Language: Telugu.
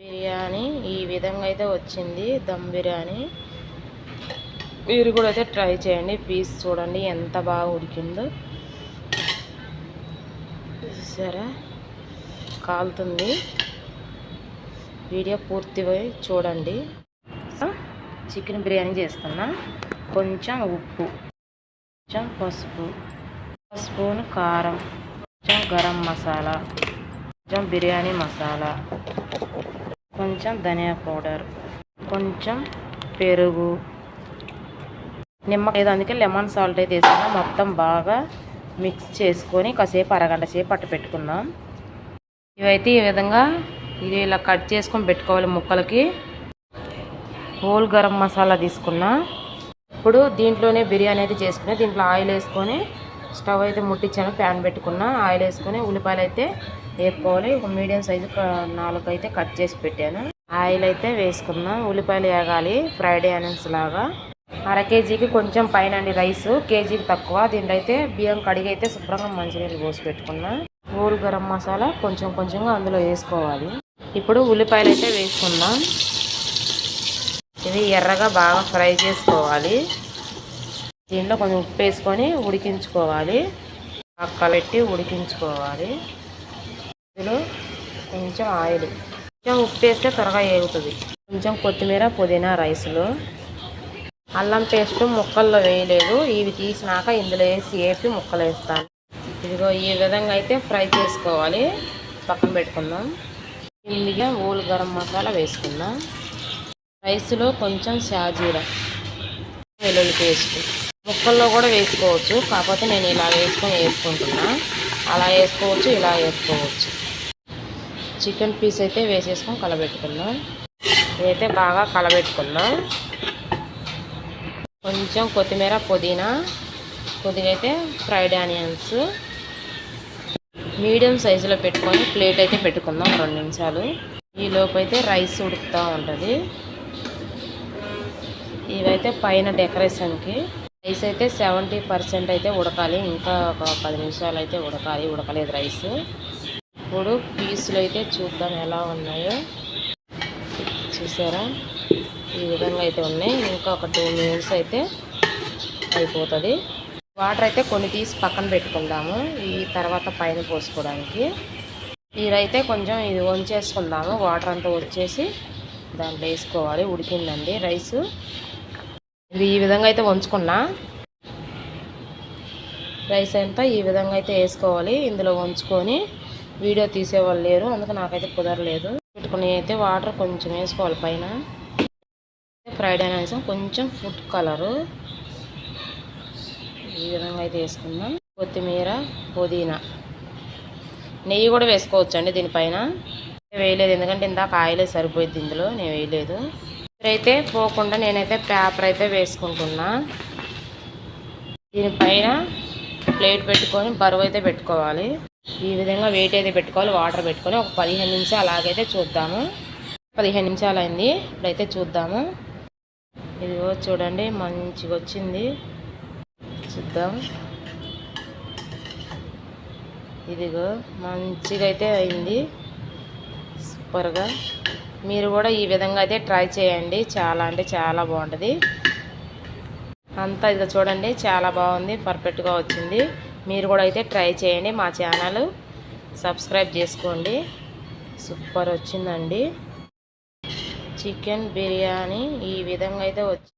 బిర్యానీ ఈ విధంగా అయితే వచ్చింది దమ్ బిర్యానీ. మీరు కూడా అయితే ట్రై చేయండి పీస్ చూడండి ఎంత బాగా ఉడికిందో. సరే కాలుతుంది. వీడియో పూర్తిగా చూడండి. చికెన్ బిర్యానీ చేస్తున్నా. కొంచెం ఉప్పు కొంచెం పసుపు స్పూన్ కారం కొంచెం గరం మసాలా కొంచెం బిర్యానీ మసాలా. కొంచెం ధనియా పౌడర్ కొంచెం పెరుగు నిమ్మకాయ అందుకే లెమన్ సాల్ట్ అయితే వేసుకున్నా. మొత్తం బాగా మిక్స్ చేసుకొని కాసేపు అరగంట సేపు పట్టు పెట్టుకుందాం. ఇవైతే ఈ విధంగా ఇది ఇలా కట్ చేసుకొని పెట్టుకోవాలి ముక్కలకి. హోల్ గరం మసాలా తీసుకున్నా. ఇప్పుడు దీంట్లోనే బిర్యానీ అయితే చేసుకుని దీంట్లో ఆయిల్ వేసుకొని స్టవ్ అయితే ముట్టించాను ప్యాన్ పెట్టుకున్నా. ఆయిల్ వేసుకొని ఉల్లిపాయలు అయితే వేపుకోవాలి. ఒక మీడియం సైజు నాలుగు అయితే కట్ చేసి పెట్టాను. ఆయిల్ అయితే వేసుకుందాం. ఉల్లిపాయలు వేగాలి. ఫ్రైడ్ ఆనియన్స్ లాగా. అర కేజీకి కొంచెం పైన రైస్. కేజీకి తక్కువ. దీంట్లో అయితే బియ్యం కడిగి అయితే శుభ్రంగా మంచినీళ్ళు పోసి పెట్టుకున్నా. హోల్ గరం మసాలా కొంచెం కొంచెంగా అందులో వేసుకోవాలి. ఇప్పుడు ఉల్లిపాయలు అయితే వేసుకుందాం. ఇది ఎర్రగా బాగా ఫ్రై చేసుకోవాలి. దీంట్లో కొంచెం ఉప్పు వేసుకొని ఉడికించుకోవాలి. పెట్టి ఉడికించుకోవాలి. ఇందులో కొంచెం ఆయిల్. కొంచెం ఉప్పు వేస్తే త్వరగా వేగుతుంది కొంచెం కొత్తిమీర పుదీనా రైస్లో. అల్లం పేస్ట్ ముక్కల్లో వేయలేదు. ఇవి తీసినాక ఇందులో వేసి వేపి ముక్కలు వేస్తాను. ఇదిగో ఈ విధంగా అయితే ఫ్రై చేసుకోవాలి. పక్కన పెట్టుకుందాం. ఇందుగా ఊలు గరం మసాలా వేసుకుందాం. రైస్లో కొంచెం షాజీరా వెల్లుల్లి పేస్ట్. ముక్కల్లో కూడా వేసుకోవచ్చు. కాకపోతే నేను ఇలా వేసుకొని వేసుకుంటున్నా. అలా వేసుకోవచ్చు ఇలా వేసుకోవచ్చు. చికెన్ పీస్ అయితే వేసేసుకొని కలబెట్టుకుందాం. ఇదైతే బాగా కలబెట్టుకుందాం. కొంచెం కొత్తిమీర పుదీనా కొద్దిగా అయితే ఫ్రైడ్ ఆనియన్స్. మీడియం సైజులో పెట్టుకొని ప్లేట్ అయితే పెట్టుకుందాం రెండు నిమిషాలు. ఈ అయితే రైస్ ఉడుకుతూ ఉంటుంది. ఇవైతే పైన డెకరేషన్కి. రైస్ అయితే సెవెంటీ పర్సెంట్ అయితే ఉడకాలి. ఇంకా ఒక పది నిమిషాలు అయితే ఉడకాలి. ఉడకలేదు రైస్. ఇప్పుడు పీసులు అయితే చూద్దాం ఎలా ఉన్నాయో. చూసారా? ఈ విధంగా అయితే ఉన్నాయి. ఇంకా ఒక టూ మినిట్స్ అయితే అయిపోతుంది. వాటర్ అయితే కొన్ని తీసి పక్కన పెట్టుకుందాము. ఈ తర్వాత పైన పోసుకోవడానికి. ఇదైతే కొంచెం ఇది వంచేసుకుందాము. వాటర్ అంతా వచ్చేసి దాంట్లో వేసుకోవాలి. ఉడికిందండి రైస్. ఇది ఈ విధంగా అయితే వంచుకున్నా. రైస్ అంతా ఈ విధంగా అయితే వేసుకోవాలి. ఇందులో వంచుకొని వీడియో తీసేవాళ్ళు లేరు అందుకు నాకైతే కుదరలేదు. పెట్టుకుని అయితే వాటర్ కొంచెం వేసుకోవాలి పైన. ఫ్రైడ్ ఆనియన్స్ కొంచెం ఫుడ్ కలరు. ఈ విధంగా అయితే వేసుకుందాం. కొత్తిమీర పుదీనా. నెయ్యి కూడా వేసుకోవచ్చు అండి దీనిపైన వేయలేదు ఎందుకంటే ఇందాక ఆయిలే సరిపోయింది ఇందులో నేను వేయలేదు. అయితే పోకుండా నేనైతే పేపర్ అయితే వేసుకుంటున్నా. దీనిపైన ప్లేట్ పెట్టుకొని బరువు అయితే పెట్టుకోవాలి. ఈ విధంగా వెయిట్ అయితే పెట్టుకోవాలి వాటర్ పెట్టుకొని ఒక పదిహేను నిమిషాలు అలాగైతే చూద్దాము. పదిహేను నిమిషాలు అయింది ఇప్పుడైతే చూద్దాము. ఇదిగో చూడండి మంచిగా వచ్చింది. చూద్దాం. ఇదిగో మంచిగా అయితే అయింది. సూపర్గా. మీరు కూడా ఈ విధంగా అయితే ట్రై చేయండి. చాలా అంటే చాలా బాగుంటుంది. అంతా ఇదిగో చూడండి చాలా బాగుంది పర్ఫెక్ట్గా వచ్చింది. మీరు కూడా అయితే ట్రై చేయండి. మా ఛానల్ సబ్స్క్రైబ్ చేసుకోండి. సూపర్ వచ్చిందండి. చికెన్ బిర్యానీ ఈ విధంగా అయితే వచ్చి